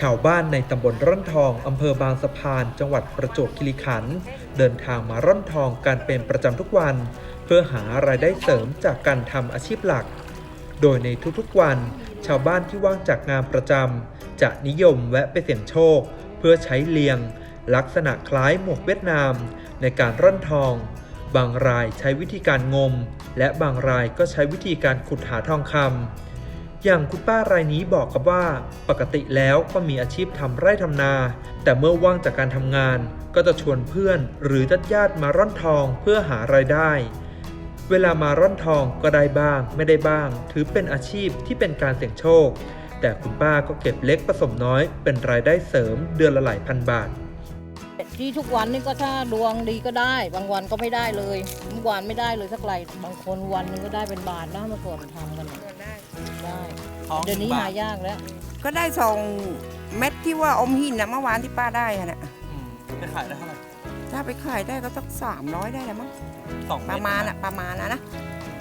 ชาวบ้านในตำบลร่อนทอง อำเภอบางสะพาน จังหวัดประจวบคีรีขันธ์เดินทางมาร่อนทองกันเป็นประจำทุกวัน เพื่อหารายได้เสริมจากการทำอาชีพหลัก โดยในทุกๆวัน ชาวบ้านที่ว่างจากงานประจำจะนิยมแวะไปเสี่ยงโชค เพื่อใช้เลียง ลักษณะคล้ายหมวกเวียดนาม ในการร่อนทอง บางรายใช้วิธีการงม และบางรายก็ใช้วิธีการขุดหาทองคำอย่างคุณป้ารายนี้บอกกับว่า ปกติแล้วก็มีอาชีพทำไร่ทำนา แต่เมื่อว่างจากการทำงาน ก็จะชวนเพื่อนหรือญาติญาติมาร่อนทองเพื่อหารายได้ เวลามาร่อนทองก็ได้บ้าง ไม่ได้บ้าง ถือเป็นอาชีพที่เป็นการเสี่ยงโชค แต่คุณป้าก็เก็บเล็กผสมน้อย เป็นรายได้เสริมเดือนละหลายพันบาท ที่ทุกวันนี่ก็ถ้าดวงดีก็ได้ บางวันก็ไม่ได้เลยเมื่อวานไม่ได้เลยสักไรบางคนวันหนึงก็ได้เป็นบาทนะเมื่อก่อนทำกันน่ะได้เดี๋ยวนี้หายากแล้ว ก็ได้สองเม็ดที่ว่าอมหินนะเมื่อวานที่ป้าได้อะนะจะขายได้เท่าไหร่ถ้าไปขายได้ก็สักสามร้อยได้แล้วมั้งสองปเดระมาณอะประมาณนะนะ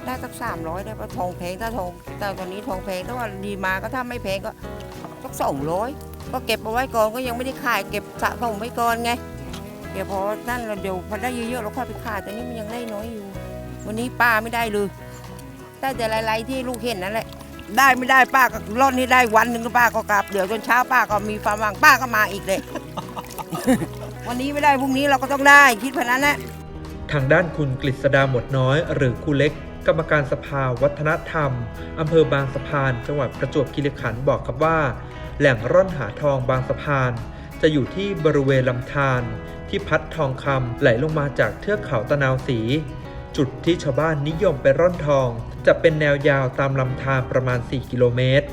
ได้สักสามร้อยได้เพราะทองแพงถ้าทองแต่ตอนนี้ทองแพงถ้าว่าดีมาก็ถ้าไม่แพงก็สักสองร้อย ก็เก็บเอาไว้ก่อนก็ยังไม่ได้ขายเก็บสะสมไว้ก่อนไง เดี๋ยวพอนั่นเราเดี๋ยวพอได้เยอะๆเราค่อยไปขายแต่นี่มันยังได้น้อยอยู่ วันนี้ป้าไม่ได้เลยได้แต่ไรๆที่ลูกเห็นนั่นแหละได้ไม่ได้ป้าก็ร่อนให้ได้วันหนึ่งป้าก็กลับเดี๋ยวจนเช้าป้าก็มีความหวังป้าก็มาอีกเลย วันนี้ไม่ได้พรุ่งนี้เราก็ต้องได้คิดพนันแหละทางด้านคุณกฤษดาหมดน้อย หรือครูเล็ก กรรมการสภาวัฒนธรรม อำเภอบางสะพาน จังหวัดประจวบคีรีขันธ์บอกครับว่า แหล่งร่อนหาทองบางสะพาน จะอยู่ที่บริเวณลำธารที่พัดทองคำไหลลงมาจากเทือกเขาตะนาวสี จุดที่ชาวบ้านนิยมไปร่อนทอง จะเป็นแนวยาวตามลำธารประมาณ 4 กิโลเมตร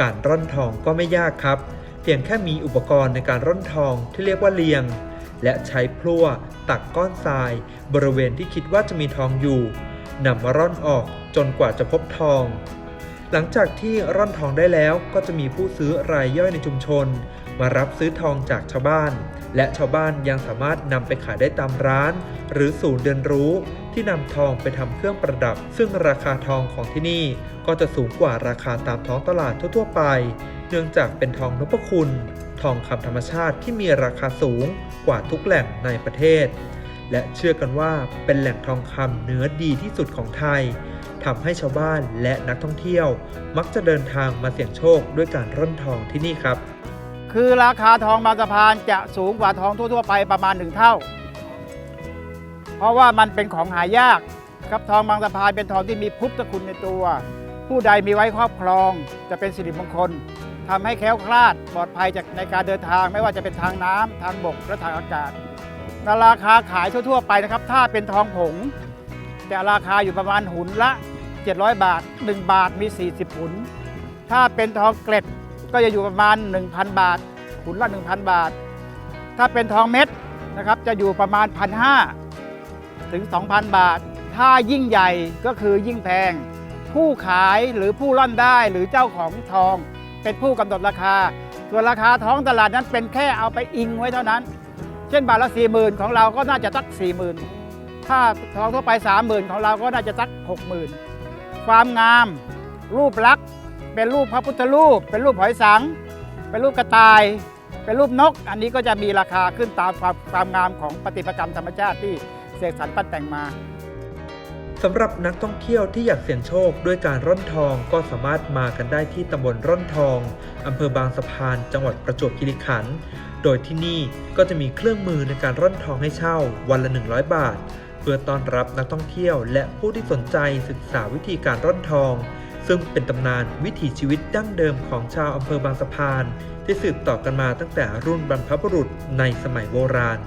การร่อนทองก็ไม่ยากครับ เพียงแค่มีอุปกรณ์ในการร่อนทองที่เรียกว่าเลียง และใช้พลั่วตักก้อนทราย บริเวณที่คิดว่าจะมีทองอยู่ นำมาร่อนออกจนกว่าจะพบทอง หลังจากที่ร่อนทองได้แล้วก็จะมีผู้ซื้อรายย่อยในชุมชน มารับซื้อทองจากชาวบ้าน และชาวบ้านยังสามารถนำไปขายได้ตามร้าน หรือศูนย์เรียนรู้ ที่นำทองไปทำเครื่องประดับ ซึ่งราคาทองของที่นี่ ก็จะสูงกว่าราคาตามท้องตลาดทั่วๆไป เนื่องจากเป็นทองนพคุณ ทองคำธรรมชาติที่มีราคาสูงกว่าทุกแหล่งในประเทศ และเชื่อกันว่าเป็นแหล่งทองคำเนื้อดีที่สุดของไทยทำให้ชาวบ้านและนักท่องเที่ยว มักจะเดินทางมาเสี่ยงโชคด้วยการร่อนทองที่นี่ครับ คือราคาทองบางสะพานจะสูงกว่าทองทั่ว ๆ ไปประมาณหนึ่งเท่า เพราะว่ามันเป็นของหายากครับทองบางสะพานเป็นทองที่มีพุทธคุณในตัว ผู้ใดมีไว้ครอบครองจะเป็นสิริมงคลทำให้แคล้วคลาดปลอดภัยจากในการเดินทางไม่ว่าจะเป็นทางน้ำทางบกและทางอากาศ ราคาขายทั่วๆไปนะครับ ถ้าเป็นทองผง จะราคาอยู่ประมาณหุนละ 700 บาท 1 บาทมี 40 หุน ถ้าเป็นทองเกล็ดก็จะอยู่ประมาณ 1,000 บาท หุนละ 1,000 บาท ถ้าเป็นทองเม็ดนะครับจะอยู่ประมาณ 1,500 ถึง 2,000 บาท ถ้ายิ่งใหญ่ก็คือยิ่งแพง ผู้ขายหรือผู้ร่อนได้หรือเจ้าของทอง เป็นผู้กำหนดราคา ส่วนราคาท้องตลาดนั้นเป็นแค่เอาไปอิงไว้เท่านั้น เช่นบาทละ40,000ของเราก็น่าจะสัก40,000ถ้าทองทั่วไป30,000ของเราก็น่าจะสัก60,000ความงาม รูปลักษณ์เป็นรูปพระพุทธรูป เป็นรูปหอยสัง เป็นรูปกระต่าย เป็นรูปนก อันนี้ก็จะมีราคาขึ้นตามความความงามของปฏิปกรรมธรรมชาติที่เสกสรรปั้นแต่งมา สำหรับนักท่องเที่ยวที่อยากเสี่ยงโชคด้วยการร่อนทองก็สามารถมากันได้ที่ตำบลร่อนทองอำเภอบางสะพาน จังหวัดประจวบคีรีขันธ์โดยที่นี่ก็จะมีเครื่องมือในการร่อนทองให้เช่าวันละ 100 บาท เพื่อต้อนรับนักท่องเที่ยว และผู้ที่สนใจศึกษาวิธีการร่อนทอง ซึ่งเป็นตำนานวิถีชีวิตดั้งเดิมของชาวอำเภอบางสะพาน ที่สืบต่อกันมาตั้งแต่รุ่นบรรพบุรุษในสมัยโบราณ